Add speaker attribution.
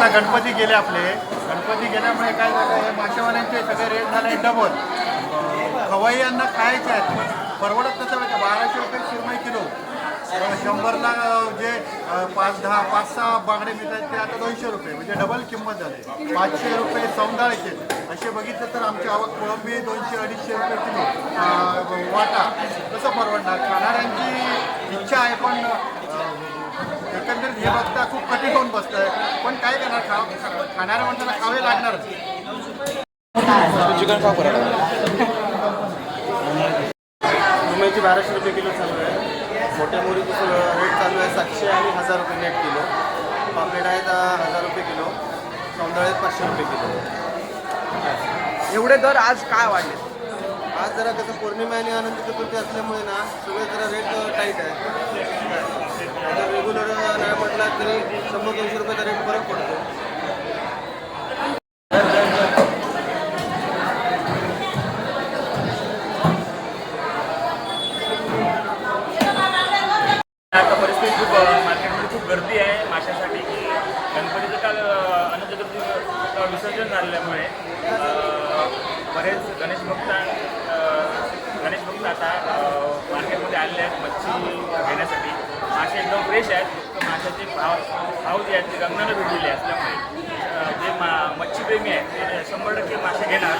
Speaker 1: आता गणपती गेले आपले. गणपती गेल्यामुळे काय झालं हे मासेवाल्यांचे सगळे रेट झाले डबल खवाई यांना खायचे आहेत. पण परवडत कसं म्हणजे बाराशे रुपये शिरमई किलो. शंभरला जे पाच दहा पाच सहा बांगडे मिळतात ते आता दोनशे रुपये म्हणजे डबल किंमत झाली. पाचशे रुपये सौंदाळ्याचे. असे बघितलं तर आमची आवक कोळंबी दोनशे अडीचशे रुपये किलो. वाटा. कसं परवडणार. खाणाऱ्यांची इच्छा आहे पण हे बघता खूप कठीण होऊन बसतं आहे पण काय करणार? खा खाणाऱ्या माणसाला खावे लागणारच
Speaker 2: चिकन परवडा
Speaker 1: मुंबईची बाराशे रुपये किलो चालू आहे. मोठ्या मोरीची रेट चालू आहे. सातशे आणि हजार रुपये नेट किलो. पापलेट आहेत हजार रुपये किलो. सौंदळ आहेत पाचशे रुपये किलो.
Speaker 2: एवढे दर आज काय वाढले?
Speaker 1: आज जरा कसं पौर्णिमा आणि अनंत चतुर्थी असल्यामुळे ना सगळे जरा रेट टाईट आहे. तरी शंभर दोनशे रुपयाचा रेट फरक पडतो.
Speaker 3: आता परिस्थिती खूप मार्केटमध्ये खूप गर्दी आहे. माशासाठी की गणपतीचं काल अ, अनंत चतुर्थी विसर्जन झाल्यामुळे बरेच गणेश भक्त गणेश भक्त आता मार्केटमध्ये आलेले आहेत मच्छी घेण्यासाठी. मासे एकदम फ्रेश आहेत. फक्त माशाचे भाव भाव जे आहेत ते गगनाला भेटलेले असल्यामुळे. जे मा मच्छीप्रेमी आहेत ते शंभर टक्के मासे घेणार.